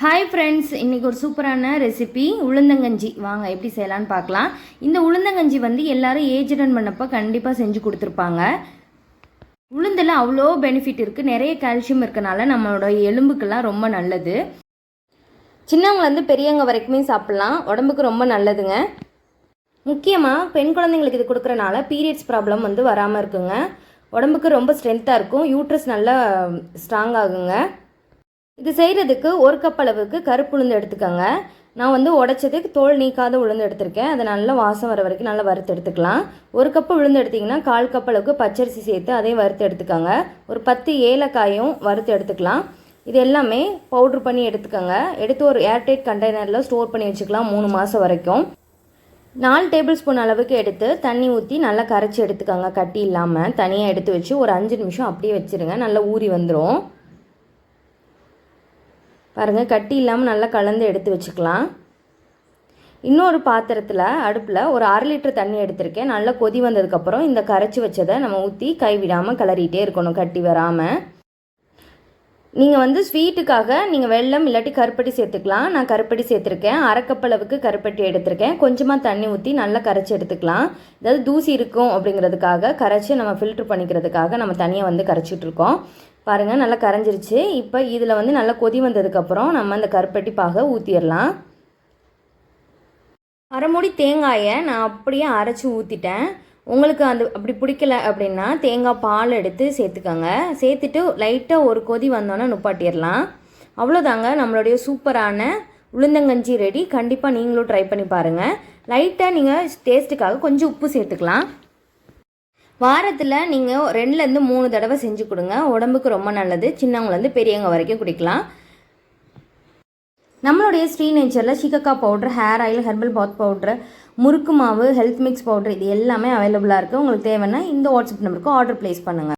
Hi friends இன்றைக்கி ஒரு சூப்பரான ரெசிபி உளுந்தங்கஞ்சி. வாங்க எப்படி செய்யலான்னு பார்க்கலாம். இந்த உளுந்தங்கஞ்சி வந்து எல்லாரும் ஏஜ் அட்டன் பண்ணப்போ கண்டிப்பாக செஞ்சு கொடுத்துருப்பாங்க. உளுந்தில் அவ்வளோ பெனிஃபிட் இருக்குது நிறைய கால்சியம் இருக்கனால நம்மளோட எலும்புக்கெல்லாம் ரொம்ப நல்லது. சின்னவங்கலேருந்து பெரியவங்க வரைக்குமே சாப்பிட்லாம். உடம்புக்கு ரொம்ப நல்லதுங்க. முக்கியமாக பெண் குழந்தைங்களுக்கு இது கொடுக்குறனால பீரியட்ஸ் ப்ராப்ளம் வந்து வராமல் இருக்குங்க. உடம்புக்கு ரொம்ப ஸ்ட்ரென்த்தாக இருக்கும். யூட்ரஸ் நல்லா ஸ்ட்ராங் ஆகுங்க. இது செய்கிறதுக்கு ஒரு கப் அளவுக்கு கருப்பு உளுந்து எடுத்துக்கோங்க. நான் வந்து உடச்சதுக்கு தோல் நீக்காத உளுந்து எடுத்திருக்கேன். அதை நல்லா வாசம் வர வரைக்கும் நல்லா வறுத்து எடுத்துக்கலாம். ஒரு கப்பு உளுந்து எடுத்திங்கன்னா கால் கப் அளவுக்கு பச்சரிசி சேர்த்து அதையும் வறுத்து எடுத்துக்கோங்க. ஒரு பத்து ஏலக்காயும் வறுத்து எடுத்துக்கலாம். இது எல்லாமே பவுட்ரு பண்ணி எடுத்துக்கோங்க. எடுத்து ஒரு ஏர்டைட் கண்டெய்னரில் ஸ்டோர் பண்ணி வச்சுக்கலாம் மூணு மாதம் வரைக்கும். நாலு டேபிள் ஸ்பூன் அளவுக்கு எடுத்து தண்ணி ஊற்றி நல்லா கரைச்சி எடுத்துக்கோங்க. கட்டி இல்லாமல் தனியாக எடுத்து வச்சு ஒரு அஞ்சு நிமிஷம் அப்படியே வச்சுருங்க. நல்லா ஊறி வந்துடும் பாருங்கள் கட்டி இல்லாமல் நல்லா கலந்து எடுத்து வச்சுக்கலாம். இன்னொரு பாத்திரத்தில் அடுப்பில் ஒரு அரை லிட்டர் தண்ணி எடுத்திருக்கேன். நல்லா கொதி வந்ததுக்கப்புறம் இந்த கரைச்சி வச்சதை நம்ம ஊற்றி கைவிடாமல் கிளறிட்டே இருக்கணும் கட்டி வராமல் நீங்கள் வந்து ஸ்வீட்டுக்காக நீங்கள் வெல்லம் இல்லாட்டி கருப்பட்டி சேர்த்துக்கலாம். நான் கருப்பட்டி சேர்த்துருக்கேன். அரைக்கப்பளவுக்கு கருப்பட்டி எடுத்திருக்கேன். கொஞ்சமாக தண்ணி ஊற்றி நல்லா கரைச்சி எடுத்துக்கலாம். அதாவது தூசி இருக்கும் அப்படிங்கிறதுக்காக கரைச்சி நம்ம ஃபில்ட்ரு பண்ணிக்கிறதுக்காக நம்ம தனியாக வந்து கரைச்சிட்ருக்கோம் பாருங்கள் நல்லா கரைஞ்சிருச்சு. இப்போ இதில் வந்து நல்லா கொதி வந்ததுக்கப்புறம் நம்ம அந்த கருப்பட்டி பாகை ஊற்றிடலாம் அரைமுடி தேங்காயை நான் அப்படியே அரைச்சி ஊற்றிட்டேன் உங்களுக்கு அந்த அப்படி பிடிக்கல அப்படின்னா தேங்காய் பால் எடுத்து சேர்த்துக்கோங்க. சேர்த்துட்டு லைட்டாக ஒரு கொதி வந்தோன்னே நுப்பாட்டிடலாம் அவ்வளோதாங்க நம்மளுடைய சூப்பரான உளுந்தங்கஞ்சி ரெடி. கண்டிப்பாக நீங்களும் ட்ரை பண்ணி பாருங்கள் லைட்டாக நீங்கள் டேஸ்ட்டுக்காக கொஞ்சம் உப்பு சேர்த்துக்கலாம். வாரத்தில் நீங்கள் ரெண்டுலேருந்து மூணு தடவை செஞ்சு கொடுங்க. உடம்புக்கு ரொம்ப நல்லது. சின்னவங்கலேருந்து பெரியவங்க வரைக்கும் குடிக்கலாம். நம்மளுடைய Sri நேச்சரில் shikakai powder hair oil herbal bath powder murukku மாவு ஹெல்த் மிக்ஸ் பவுட்ரு இது எல்லாமே அவைலபிளாக இருக்குது உங்களுக்கு தேவைன்னா இந்த வாட்ஸ்அப் நம்பருக்கு ஆர்டர் ப்ளேஸ் பண்ணுங்கள்